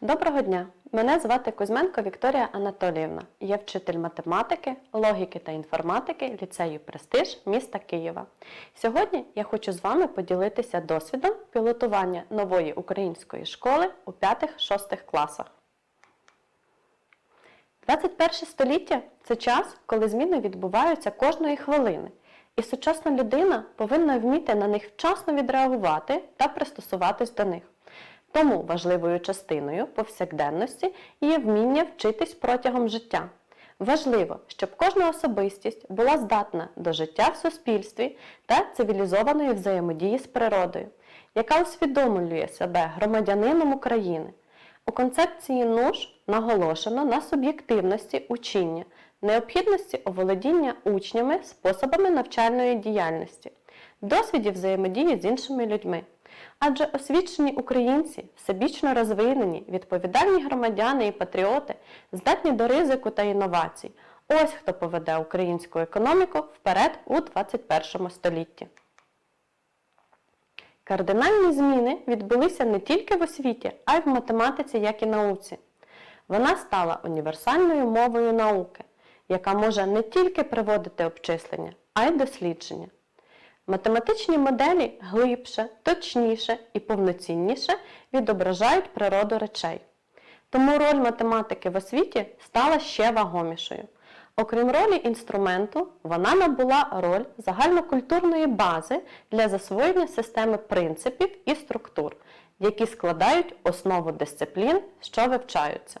Доброго дня! Мене звати Кузьменко Вікторія Анатоліївна. Я вчитель математики, логіки та інформатики ліцею Престиж міста Києва. Сьогодні я хочу з вами поділитися досвідом пілотування нової української школи у 5-6 класах. 21 століття це час, коли зміни відбуваються кожної хвилини, і сучасна людина повинна вміти на них вчасно відреагувати та пристосуватись до них. Тому важливою частиною повсякденності є вміння вчитись протягом життя. Важливо, щоб кожна особистість була здатна до життя в суспільстві та цивілізованої взаємодії з природою, яка усвідомлює себе громадянином України. У концепції НУШ наголошено на суб'єктивності учіння, необхідності оволодіння учнями способами навчальної діяльності, досвіді взаємодії з іншими людьми. Адже освічені українці, всебічно розвинені, відповідальні громадяни і патріоти, здатні до ризику та інновацій. Ось хто поведе українську економіку вперед у 21 столітті. Кардинальні зміни відбулися не тільки в освіті, а й в математиці, як і науці. Вона стала універсальною мовою науки, яка може не тільки приводити обчислення, а й дослідження. Математичні моделі глибше, точніше і повноцінніше відображають природу речей. Тому роль математики в освіті стала ще вагомішою. Окрім ролі інструменту, вона набула роль загальнокультурної бази для засвоєння системи принципів і структур, які складають основу дисциплін, що вивчаються.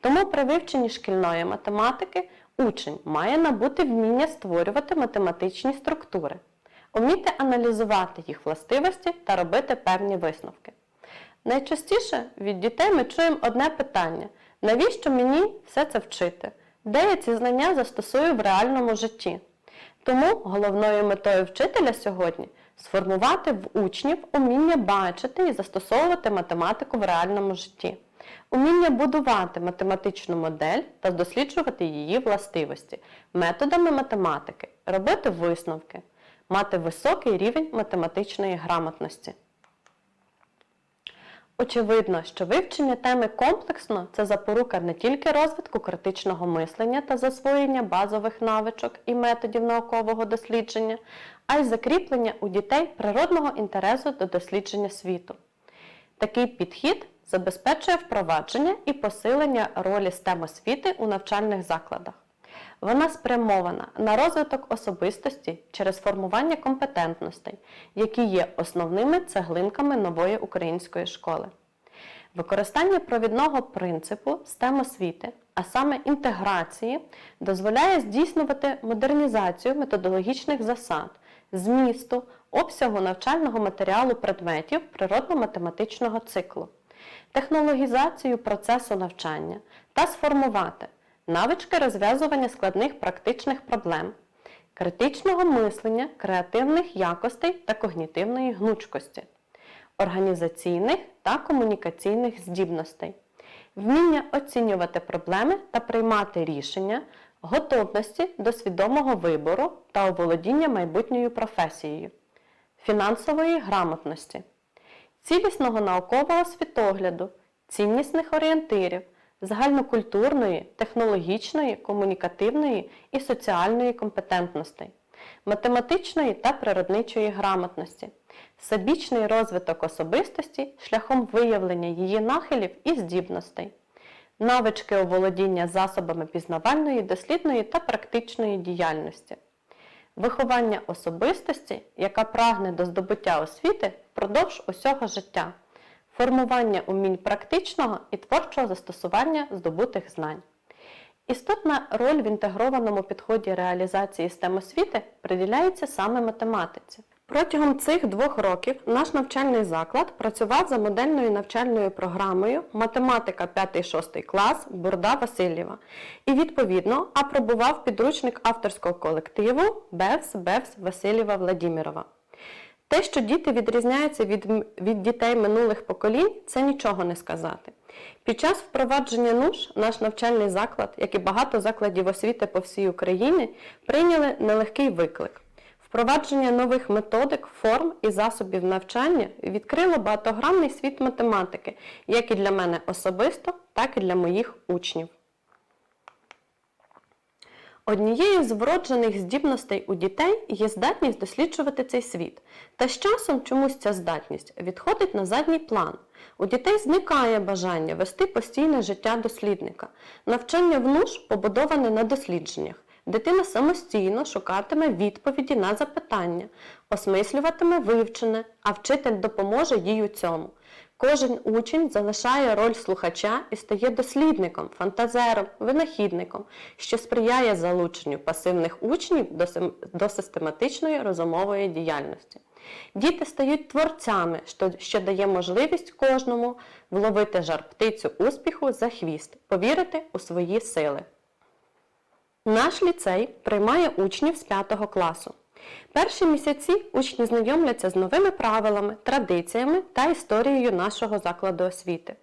Тому при вивченні шкільної математики учень має набути вміння створювати математичні структури, вміти аналізувати їх властивості та робити певні висновки. Найчастіше від дітей ми чуємо одне питання: навіщо мені все це вчити? Де я ці знання застосую в реальному житті? Тому головною метою вчителя сьогодні сформувати в учнів уміння бачити і застосовувати математику в реальному житті, уміння будувати математичну модель та досліджувати її властивості методами математики, робити висновки, мати високий рівень математичної грамотності. Очевидно, що вивчення теми комплексно це запорука не тільки розвитку критичного мислення та засвоєння базових навичок і методів наукового дослідження, а й закріплення у дітей природного інтересу до дослідження світу. Такий підхід забезпечує впровадження і посилення ролі STEM освіти у навчальних закладах. Вона спрямована на розвиток особистості через формування компетентностей, які є основними цеглинками нової української школи. Використання провідного принципу STEM освіти, а саме інтеграції, дозволяє здійснювати модернізацію методологічних засад, змісту, обсягу навчального матеріалу предметів природно-математичного циклу, технологізацію процесу навчання та сформувати навички розв'язування складних практичних проблем, критичного мислення, креативних якостей та когнітивної гнучкості, організаційних та комунікаційних здібностей, вміння оцінювати проблеми та приймати рішення, готовності до свідомого вибору та оволодіння майбутньою професією, фінансової грамотності, цілісного наукового світогляду, ціннісних орієнтирів загальнокультурної, технологічної, комунікативної і соціальної компетентностей, математичної та природничої грамотності, всебічний розвиток особистості шляхом виявлення її нахилів і здібностей, навички оволодіння засобами пізнавальної, дослідної та практичної діяльності. Виховання особистості, яка прагне до здобуття освіти впродовж усього життя формування умінь практичного і творчого застосування здобутих знань. Істотна роль в інтегрованому підході реалізації STEM освіти приділяється саме математиці. Протягом цих двох років наш навчальний заклад працював за модельною навчальною програмою Математика 5-6 клас Бурда Васильєва і, відповідно, апробував підручник авторського колективу Бевс Бевс Васильєва Владімірова. Те, що діти відрізняються від, від дітей минулих поколінь, це нічого не сказати. Під час впровадження НУШ наш навчальний заклад, як і багато закладів освіти по всій Україні, прийняли нелегкий виклик Впровадження нових методик, форм і засобів навчання відкрило багатогранний світ математики, як і для мене особисто, так і для моїх учнів. Однією з вроджених здібностей у дітей є здатність досліджувати цей світ. Та з часом чомусь ця здатність відходить на задній план. У дітей зникає бажання вести постійне життя дослідника. Навчання в НУШ побудоване на дослідженнях. Дитина самостійно шукатиме відповіді на запитання, осмислюватиме вивчене, а вчитель допоможе їй у цьому. Кожен учень залишає роль слухача і стає дослідником, фантазером, винахідником, що сприяє залученню пасивних учнів до, систематичної розумової діяльності. Діти стають творцями, що дає можливість кожному вловити жар птицю успіху за хвіст, повірити у свої сили. Наш ліцей приймає учнів з 5 класу. Перші місяці учні знайомляться з новими правилами, традиціями та історією нашого закладу освіти.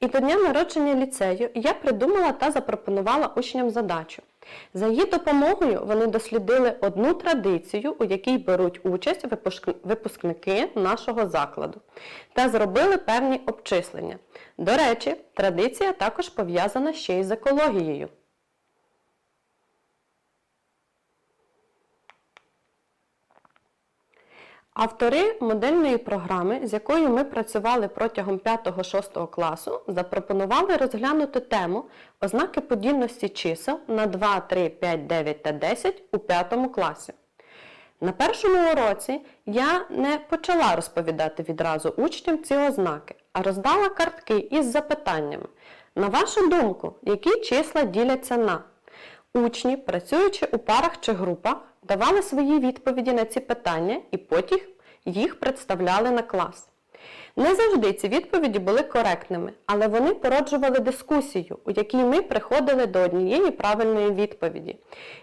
І до дня народження ліцею я придумала та запропонувала учням задачу. За її допомогою вони дослідили одну традицію, у якій беруть участь випускники нашого закладу, та зробили певні обчислення. До речі, традиція також пов'язана ще й з екологією. Автори модельної програми, з якою ми працювали протягом 5-6 класу, запропонували розглянути тему ознаки подільності чисел на 2, 3, 5, 9 та 10 у 5 класі. На першому уроці я не почала розповідати відразу учням ці ознаки, а роздала картки із запитаннями. На вашу думку, які числа діляться на? Учні, працюючи у парах чи групах, давали свої відповіді на ці питання і потім їх представляли на клас. Не завжди ці відповіді були коректними, але вони породжували дискусію, у якій ми приходили до однієї правильної відповіді.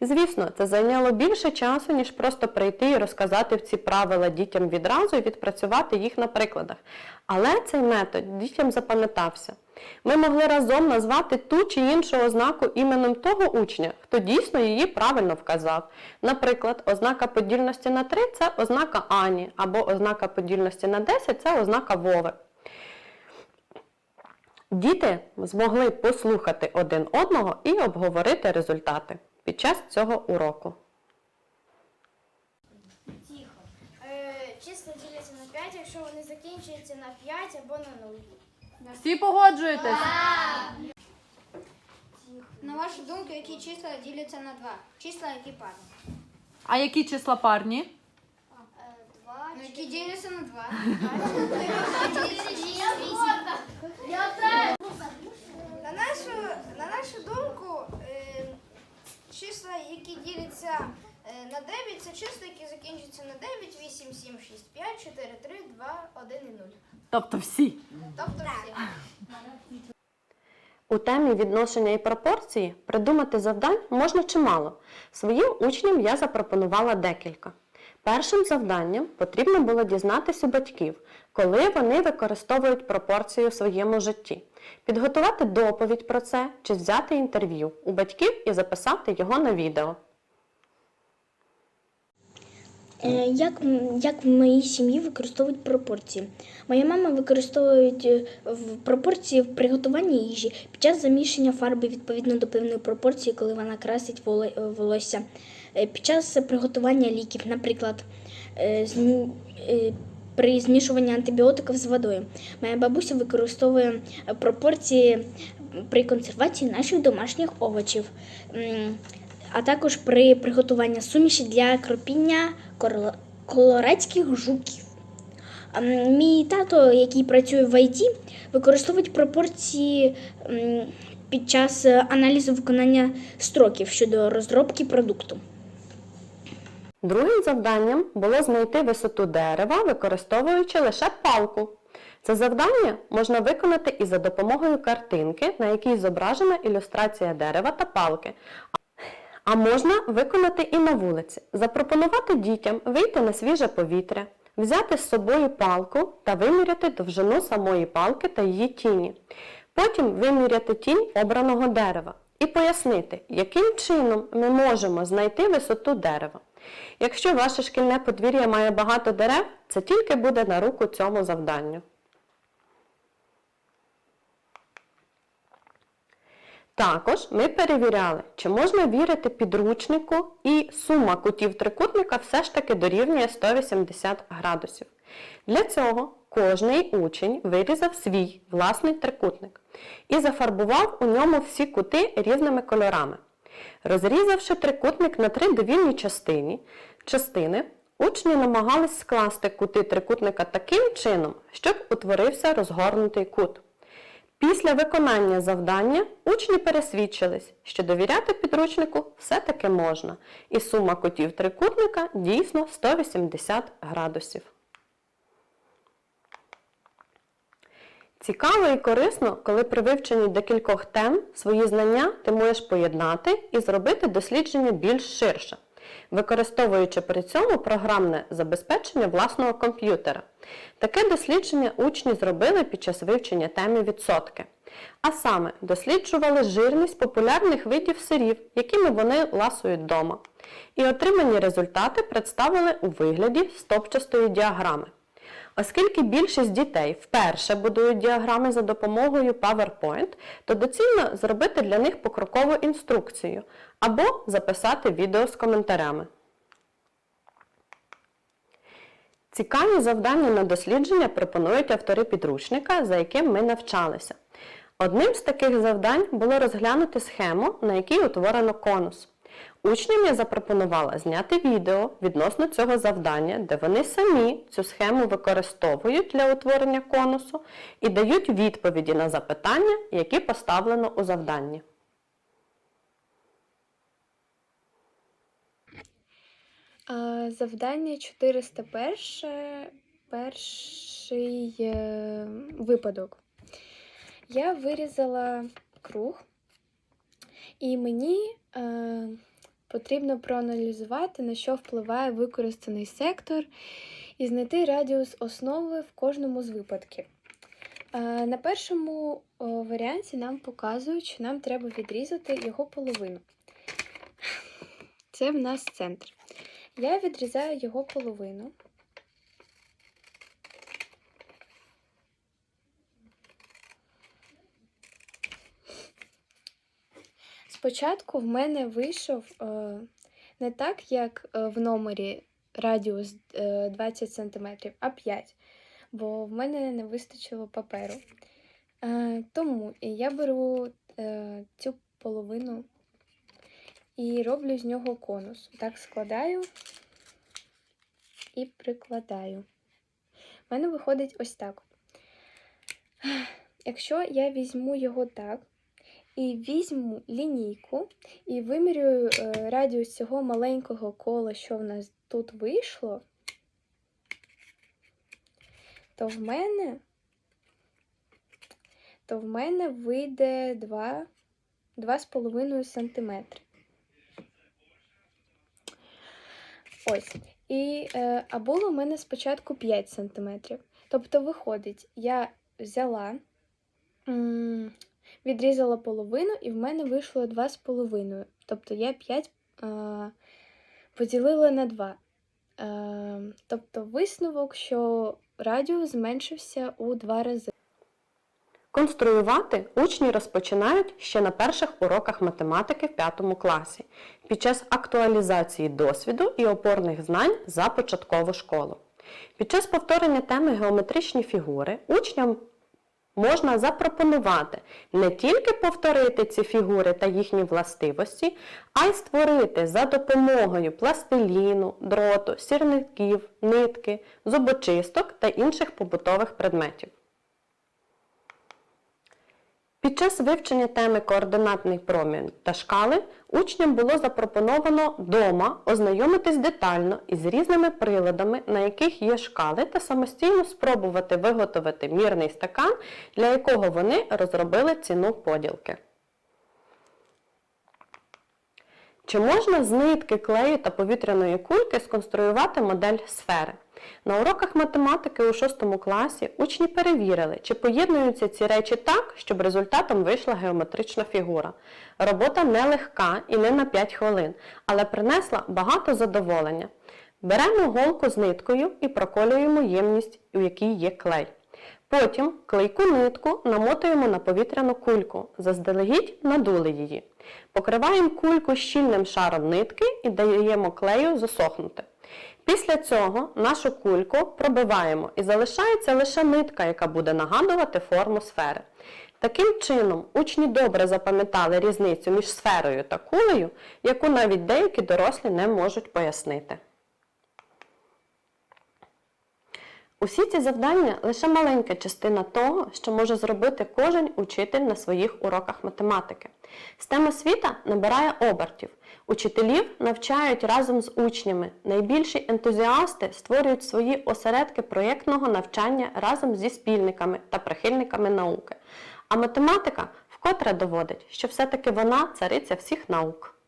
Звісно, це зайняло більше часу, ніж просто прийти і розказати ці правила дітям відразу і відпрацювати їх на прикладах. Але цей метод дітям запам'ятався. Ми могли разом назвати ту чи іншу ознаку іменем того учня, хто дійсно її правильно вказав. Наприклад, ознака подільності на 3 – це ознака Ані, або ознака подільності на 10 – це ознака Вови. Діти змогли послухати один одного і обговорити результати під час цього уроку. Тихо. Е, числа діляться на 5, якщо вони закінчуються на 5 або на 0. Всі погоджуєтесь? На вашу думку, які числа діляться на 2? Числа, які парні? А які числа парні? 2. Які діляться на 2. На нашу, на нашу думку, е, числа, які діляться е, на 9, це числа, які закінчуються на 9, 8, 7, 6, 5, 4, 3, 2, 1 і 0. Тобто всі. Тобто всі. У темі відношення і пропорції придумати завдань можна чимало. Своїм учням я запропонувала декілька. Першим завданням потрібно було дізнатись у батьків, коли вони використовують пропорції у своєму житті, підготувати доповідь про це чи взяти інтерв'ю у батьків і записати його на відео. Е, Як, як в моїй сім'ї використовують пропорції? Моя мама використовує е, пропорції в приготуванні їжі під час замішання фарби відповідно до певної пропорції, коли вона красить волосся. Е, Під час приготування ліків, наприклад, е, е, при змішуванні антибіотиків з водою. Моя бабуся використовує пропорції при консервації наших домашніх овочів. А також при приготуванні суміші для кропіння колорадських жуків. Мій тато, який працює в ІТ, використовує пропорції під час аналізу виконання строків щодо розробки продукту. Другим завданням було знайти висоту дерева, використовуючи лише палку. Це завдання можна виконати і за допомогою картинки, на якій зображена ілюстрація дерева та палки. А можна виконати і на вулиці, запропонувати дітям вийти на свіже повітря, взяти з собою палку та виміряти довжину самої палки та її тіні. Потім виміряти тінь обраного дерева і пояснити, яким чином ми можемо знайти висоту дерева. Якщо ваше шкільне подвір'я має багато дерев, це тільки буде на руку цьому завданню. Також ми перевіряли, чи можна вірити підручнику і сума кутів трикутника все ж таки дорівнює 180 градусів. Для цього кожний учень вирізав свій власний трикутник і зафарбував у ньому всі кути різними кольорами. Розрізавши трикутник на три довільні частині, частини, учні намагались скласти кути трикутника таким чином, щоб утворився розгорнутий кут. Після виконання завдання учні пересвідчились, що довіряти підручнику все-таки можна, і сума кутів трикутника дійсно 180 градусів. Цікаво і корисно, коли при вивченні декількох тем свої знання ти можеш поєднати і зробити дослідження більш ширше, використовуючи при цьому програмне забезпечення власного комп'ютера. Таке дослідження учні зробили під час вивчення теми відсотки. А саме досліджували жирність популярних видів сирів, якими вони ласують вдома. І отримані результати представили у вигляді стопчастої діаграми. Оскільки більшість дітей вперше будують діаграми за допомогою PowerPoint, то доцільно зробити для них покрокову інструкцію або записати відео з коментарями. Цікаві завдання на дослідження пропонують автори підручника, за яким ми навчалися. Одним з таких завдань було розглянути схему, на якій утворено конус. Учням я запропонувала зняти відео відносно цього завдання, де вони самі цю схему використовують для утворення конусу і дають відповіді на запитання, які поставлено у завданні. Завдання 401. Перший е, випадок. Я вирізала круг, і мені е, потрібно проаналізувати, на що впливає використаний сектор, і знайти радіус основи в кожному з випадків. Е, на першому варіанті нам показують, що нам треба відрізати його половину. Це в нас центр. Я відрізаю його половину. Спочатку в мене вийшов е, не так, як е, в номері радіус е, 20 см, а 5, бо в мене не вистачило паперу. Е, тому я беру е, цю половину і роблю з нього конус. Так складаю і прикладаю. У мене виходить ось так. Якщо я візьму його так, і візьму лінійку і вимірюю е, радіус цього маленького кола, що в нас тут вийшло, то в мене, то в мене вийде 2,5 см. Ось. І, е, а було в мене спочатку 5 см. Тобто, виходить, я взяла, відрізала половину, і в мене вийшло 2,5. Тобто я 5 е, поділила на 2. Е, тобто висновок, що радіус зменшився у 2 рази. Конструювати учні розпочинають ще на перших уроках математики в 5 класі під час актуалізації досвіду і опорних знань за початкову школу. Під час повторення теми геометричні фігури учням можна запропонувати не тільки повторити ці фігури та їхні властивості, а й створити за допомогою пластиліну, дроту, сірників, нитки, зубочисток та інших побутових предметів. Під час вивчення теми координатний промінь та шкали учням було запропоновано дома ознайомитись детально із різними приладами, на яких є шкали, та самостійно спробувати виготовити мірний стакан, для якого вони розробили ціну поділки. Чи можна з нитки, клею та повітряної кульки сконструювати модель сфери? На уроках математики у 6 класі учні перевірили, чи поєднуються ці речі так, щоб результатом вийшла геометрична фігура. Робота нелегка і не на 5 хвилин, але принесла багато задоволення. Беремо голку з ниткою і проколюємо ємність, у якій є клей. Потім клейку нитку намотуємо на повітряну кульку, заздалегідь надули її. Покриваємо кульку щільним шаром нитки і даємо клею засохнути. Після цього нашу кульку пробиваємо і залишається лише нитка, яка буде нагадувати форму сфери. Таким чином, учні добре запам'ятали різницю між сферою та кулею, яку навіть деякі дорослі не можуть пояснити. Усі ці завдання лише маленька частина того, що може зробити кожен учитель на своїх уроках математики. STEM освіта набирає обертів. Учителів навчають разом з учнями. Найбільші ентузіасти створюють свої осередки проєктного навчання разом зі спільниками та прихильниками науки. А математика вкотре доводить, що все-таки вона цариця всіх наук.